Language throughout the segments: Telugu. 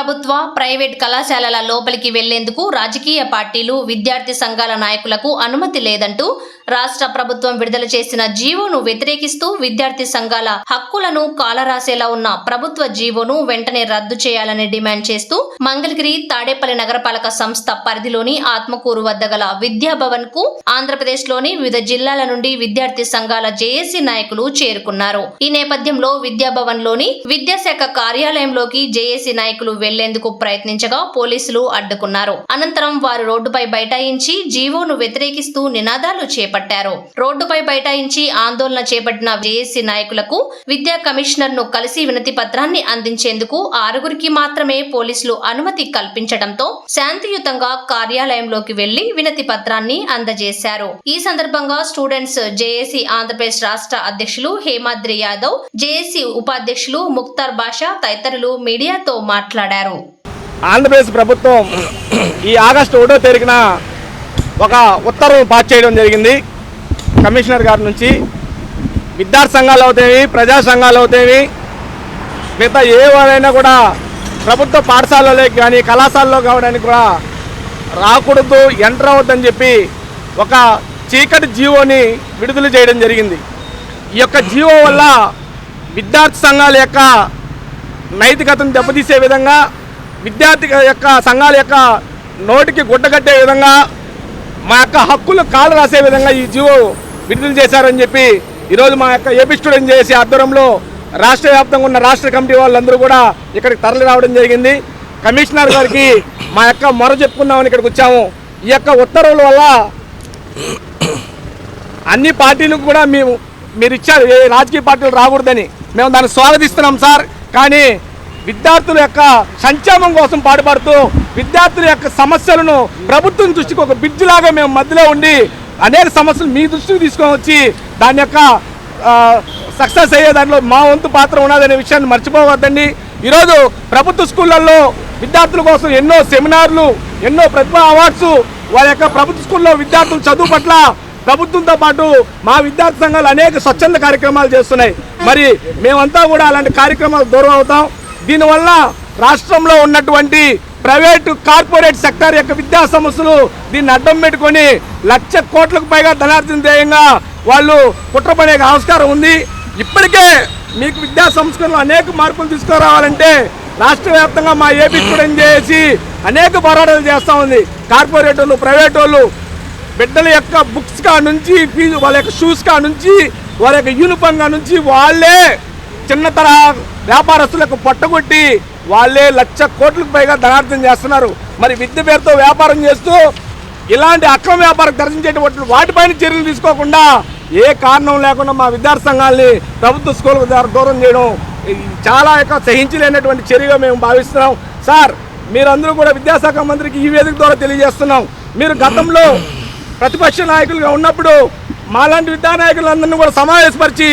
ప్రభుత్వ ప్రైవేట్ కళాశాలల లోపలికి వెళ్ళేందుకు రాజకీయ పార్టీలు విద్యార్థి సంఘాల నాయకులకు అనుమతి లేదంటూ రాష్ట్ర ప్రభుత్వం విడుదల చేసిన జీవోను వ్యతిరేకిస్తూ విద్యార్థి సంఘాల హక్కులను కాలరాసేలా ఉన్న ప్రభుత్వ జీవోను వెంటనే రద్దు చేయాలని డిమాండ్ చేస్తూ మంగళగిరి తాడేపల్లి నగరపాలక సంస్థ పరిధిలోని ఆత్మకూరు వద్ద గల విద్యాభవన్కు ఆంధ్రప్రదేశ్లోని వివిధ జిల్లాల నుండి విద్యార్థి సంఘాల జేఏసీ నాయకులు చేరుకున్నారు. ఈ నేపథ్యంలో విద్యాభవన్లోని విద్యాశాఖ కార్యాలయంలోకి జేఏసీ నాయకులు వెళ్ళేందుకు ప్రయత్నించగా పోలీసులు అడ్డుకున్నారు. అనంతరం వారు రోడ్డుపై బైఠాయించి జీవోను వ్యతిరేకిస్తూ నినాదాలు చేపట్టారు. రోడ్డుపై బైఠాయించి ఆందోళన చేపట్టిన జేఏసీ నాయకులకు విద్యా కమిషనర్ను కలిసి వినతి పత్రాన్ని అందించేందుకు ఆరుగురికి మాత్రమే పోలీసులు అనుమతి కల్పించడంతో శాంతియుతంగా కార్యాలయంలోకి వెళ్ళి వినతి పత్రాన్ని అందజేశారు. ఈ సందర్భంగా స్టూడెంట్స్ జేఏసీ ఆంధ్రప్రదేశ్ రాష్ట్ర అధ్యక్షులు హేమాద్రి యాదవ్ జేఏసీ ఉపాధ్యక్షులు ముక్తార్ బాషా తదితరులు మీడియాతో మాట్లాడారు. ఆంధ్రప్రదేశ్ ప్రభుత్వం ఈ ఆగస్టు ఒకటో తేదీన ఒక ఉత్తర్వు పాస్ చేయడం జరిగింది. కమిషనర్ గారి నుంచి విద్యార్థి సంఘాలు అవుతాయి ప్రజా సంఘాలు అవుతాయి మిగతా ఏవైనా కూడా ప్రభుత్వ పాఠశాలలోకి కానీ కళాశాలలో కావడానికి కూడా రాకూడదు ఎంటర్ అవద్దని చెప్పి ఒక చీకటి జీవోని విడుదల చేయడం జరిగింది. ఈ యొక్క జీవో వల్ల విద్యార్థి సంఘాల యొక్క నైతికతను దెబ్బతీసే విధంగా విద్యార్థి యొక్క సంఘాల యొక్క నోటికి గుడ్డగట్టే విధంగా మా యొక్క హక్కులు కాలు రాసే విధంగా ఈ జీవో విడుదల చేశారని చెప్పి ఈరోజు మా యొక్క ఏపీ స్టూడెంట్ చేసే ఆధ్వర్యంలో రాష్ట్ర వ్యాప్తంగా ఉన్న రాష్ట్ర కమిటీ వాళ్ళందరూ కూడా ఇక్కడికి తరలి రావడం జరిగింది. కమిషనర్ గారికి మా యొక్క మొర చెప్పుకుందామని ఇక్కడికి వచ్చాము. ఈ యొక్క ఉత్తర్వుల వల్ల అన్ని పార్టీలకు కూడా మేము మీరు ఇచ్చారు ఏ రాజకీయ పార్టీలు రాకూడదని మేము దాన్ని స్వాగతిస్తున్నాం సార్. కానీ విద్యార్థుల యొక్క సంక్షేమం కోసం పాటుపడుతూ విద్యార్థుల యొక్క సమస్యలను ప్రభుత్వం దృష్టికి ఒక బ్రిడ్జ్ లాగా మేము మధ్యలో ఉండి అనేక సమస్యలు మీ దృష్టికి తీసుకొని వచ్చి దాని యొక్క సక్సెస్ అయ్యే దాంట్లో మా వంతు పాత్ర ఉన్నదనే విషయాన్ని మర్చిపోవద్దండి. ఈరోజు ప్రభుత్వ స్కూళ్ళల్లో విద్యార్థుల కోసం ఎన్నో సెమినార్లు ఎన్నో ప్రతిభా అవార్డ్స్ వారి యొక్క ప్రభుత్వ స్కూల్లో విద్యార్థుల చదువు పట్ల ప్రభుత్వంతో పాటు మా విద్యార్థి సంఘాలు అనేక స్వచ్ఛంద కార్యక్రమాలు చేస్తున్నాయి. మరి మేమంతా కూడా అలాంటి కార్యక్రమాలు దూరం అవుతాం. దీనివల్ల రాష్ట్రంలో ఉన్నటువంటి ప్రైవేటు కార్పొరేట్ సెక్టార్ యొక్క విద్యా సంస్థలు దీన్ని అడ్డం పెట్టుకొని లక్ష కోట్లకు పైగా ధనార్జన ధ్యేయంగా వాళ్ళు కుట్రపడే ఆస్కారం ఉంది. ఇప్పటికే మీకు విద్యా సంస్కరణలు అనేక మార్పులు తీసుకురావాలంటే రాష్ట్ర వ్యాప్తంగా మా ఏపీ కూడా చేసి అనేక పోరాటాలు చేస్తూ ఉంది. కార్పొరేట్ వాళ్ళు ప్రైవేట్ వాళ్ళు బిడ్డల యొక్క బుక్స్ కా నుంచి ఫీజు వాళ్ళ యొక్క షూస్ కా నుంచి వాళ్ళ యొక్క యూనిఫామ్ కా నుంచి వాళ్ళే చిన్న తరహా వ్యాపారస్తులకు పట్టగొట్టి వాళ్ళే లక్ష కోట్లకు పైగా ధనార్థం చేస్తున్నారు. మరి విద్య పేరుతో వ్యాపారం చేస్తూ ఇలాంటి అక్రమ వ్యాపారం దర్శించేటువంటి వాటిపైన చర్యలు తీసుకోకుండా ఏ కారణం లేకుండా మా విద్యార్థి సంఘాలని ప్రభుత్వ స్కూల్ దూరం చేయడం చాలా యొక్క సహించలేనటువంటి చర్యగా మేము భావిస్తున్నాం. సార్ మీరందరూ కూడా విద్యాశాఖ మంత్రికి ఈ వేదిక ద్వారా తెలియజేస్తున్నాం. మీరు గతంలో ప్రతిపక్ష నాయకులుగా ఉన్నప్పుడు మాలాంటి విద్యా నాయకులందరినీ కూడా సమావేశపరిచి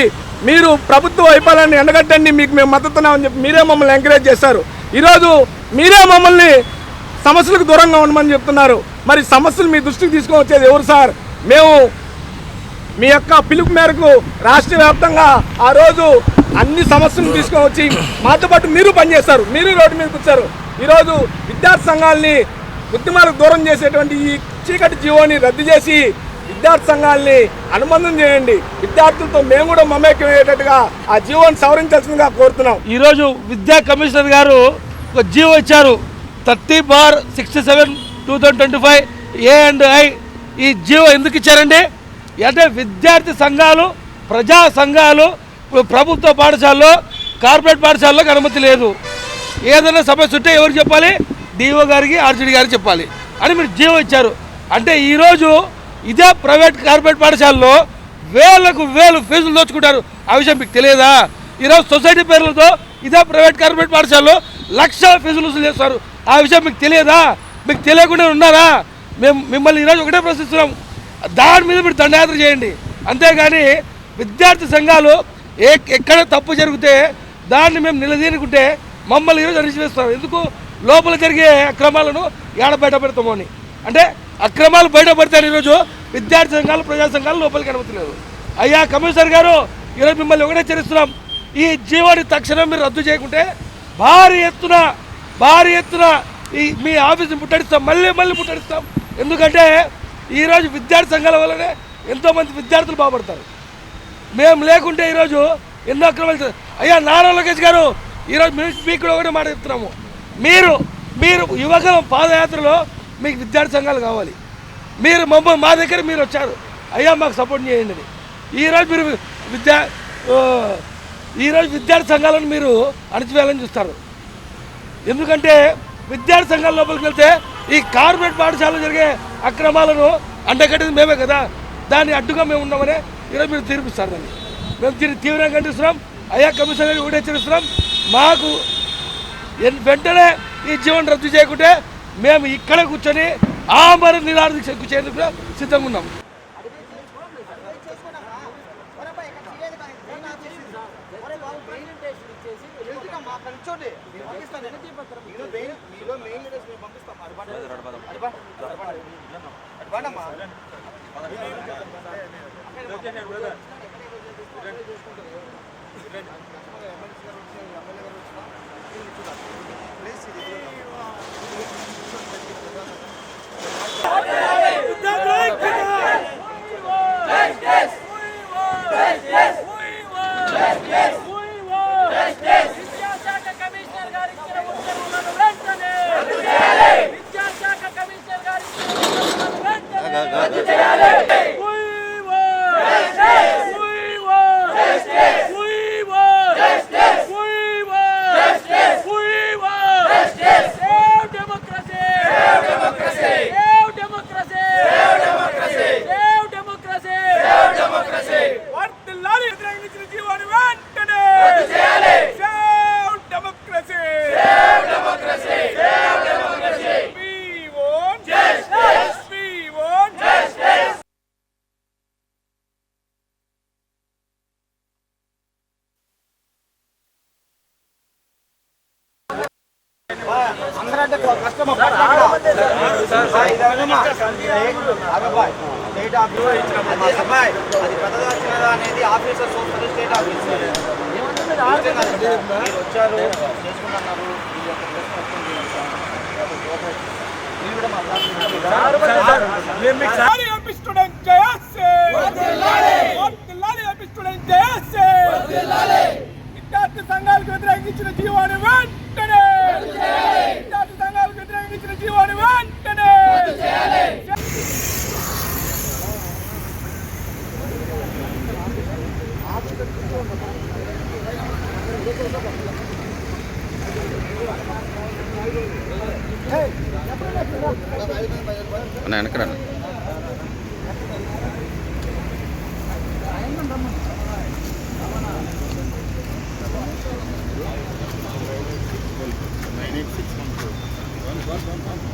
మీరు ప్రభుత్వ వైఫల్యాన్ని ఎండగట్టండి మీకు మేము మద్దతున్నామని చెప్పి మీరే మమ్మల్ని ఎంకరేజ్ చేశారు. ఈరోజు మీరే మమ్మల్ని సమస్యలకు దూరంగా ఉండమని చెప్తున్నారు. మరి సమస్యలు మీ దృష్టికి తీసుకొని వచ్చేది ఎవరు సార్? మేము మీ యొక్క పిలుపు మేరకు రాష్ట్ర వ్యాప్తంగా ఆ రోజు అన్ని సమస్యలను తీసుకొని వచ్చి మాతో పాటు మీరు పనిచేస్తారు మీరు రోడ్డు మీదకి వచ్చారు. ఈరోజు విద్యార్థి సంఘాలని ఉద్యమాలకు దూరం చేసేటువంటి ఈ చీకటి జీవోని రద్దు చేసి విద్యార్థి సంఘాలని అనుబంధం చేయండి. విద్యార్థులతో మేము కూడా మమేకం అయ్యేటట్టుగా ఆ జీవోని సవరించాల్సిందిగా కోరుతున్నాం. ఈరోజు విద్యా కమిషనర్ గారు ఒక జీవో ఇచ్చారు. Thirty bar sixty seven two thousand twenty five A and I ఈ జీవో ఎందుకు ఇచ్చారండి? అంటే విద్యార్థి సంఘాలు ప్రజా సంఘాలు ప్రభుత్వ పాఠశాలలో కార్పొరేట్ పాఠశాలలోకి అనుమతి లేదు. ఏదైనా సమస్య ఉంటే ఎవరికి చెప్పాలి? డిఓ గారికి ఆర్జీడీ గారికి చెప్పాలి. అని మీరు జీవో ఇచ్చారు. అంటే ఈరోజు ఇదే ప్రైవేట్ కార్పొరేట్ పాఠశాలలో వేలకు వేలు ఫీజులు దోచుకుంటారు. ఆ విషయం మీకు తెలియదా? ఈరోజు సొసైటీ పేర్లతో ఇదే ప్రైవేట్ కార్పొరేట్ పాఠశాలలో లక్షల ఫీజులు వసూలు చేస్తారు. ఆ విషయం మీకు తెలియదా? మీకు తెలియకుండా ఉన్నారా? మేము మిమ్మల్ని ఈరోజు ఒకటే ప్రశ్నిస్తున్నాం. దాని మీద మీరు దండయాత్ర చేయండి. అంతేగాని విద్యార్థి సంఘాలు ఏ ఎక్కడ తప్పు జరిగితే దాన్ని మేము నిలదీనుకుంటే మమ్మల్ని ఈరోజు అణిచివేస్తాం ఎందుకు? లోపల జరిగే అక్రమాలను ఏడ బయట పెడతామో అని. అంటే అక్రమాలు బయటపడతారు ఈరోజు. విద్యార్థి సంఘాలు ప్రజా సంఘాలు లోపలికి అనుమతిలేదు. అయ్యా కమిషనర్ గారు ఈరోజు మిమ్మల్ని ఒకటే చేస్తున్నాం ఈ జీవోని తక్షణం మీరు రద్దు చేయకుంటే భారీ ఎత్తున భారీ ఎత్తున ఈ మీ ఆఫీస్ని ముట్టడిస్తాం. మళ్ళీ మళ్ళీ ముట్టడిస్తాం. ఎందుకంటే ఈరోజు విద్యార్థి సంఘాల వల్లనే ఎంతోమంది విద్యార్థులు బాగుపడతారు మేము లేకుంటే ఈరోజు ఎన్నో అక్రమాలు అయ్యా నారా లోకేష్ గారు ఈరోజు మీ- మీకు కూడా ఒకటే మాట చెప్తున్నాము. మీరు మీరు యువకులం పాదయాత్రలో మీకు విద్యార్థి సంఘాలు కావాలి. మీరు మమ్మల్ని మా దగ్గర మీరు వచ్చారు. అయ్యా మాకు సపోర్ట్ చేయండి అని. ఈరోజు మీరు విద్యా ఈరోజు విద్యార్థి సంఘాలను మీరు అణచివేయాలని చూస్తారు. ఎందుకంటే విద్యార్థి సంఘాల లోపలికి వెళ్తే ఈ కార్పొరేట్ పాఠశాలలో జరిగే అక్రమాలను అంటగట్టేది మేమే కదా. దాన్ని అడ్డుగా మేము ఉన్నామని ఈరోజు మీరు తీర్పిస్తారు దాన్ని. మేము దీన్ని తీవ్రంగా ఖండిస్తున్నాం. అయ్యా కమిషనర్ కూడా హెచ్చరిస్తున్నాం మాకు వెంటనే ఈ జీవనం రద్దు చేయకుంటే మేము ఇక్కడ కూర్చొని ఆ మరి దీక్ష చేసేందుకు సిద్ధంగా ఉన్నాం. విద్యాశాఖ అది పెద్దదా చిన్నదా అనేది ఆఫీసర్ చూస్తారు స్టేట్ ఆఫీస్ వచ్చారు చేసుకుంటున్నారు మీరు కూడా మాట్లాడుతున్నారు Nine eight six one two. One one one one.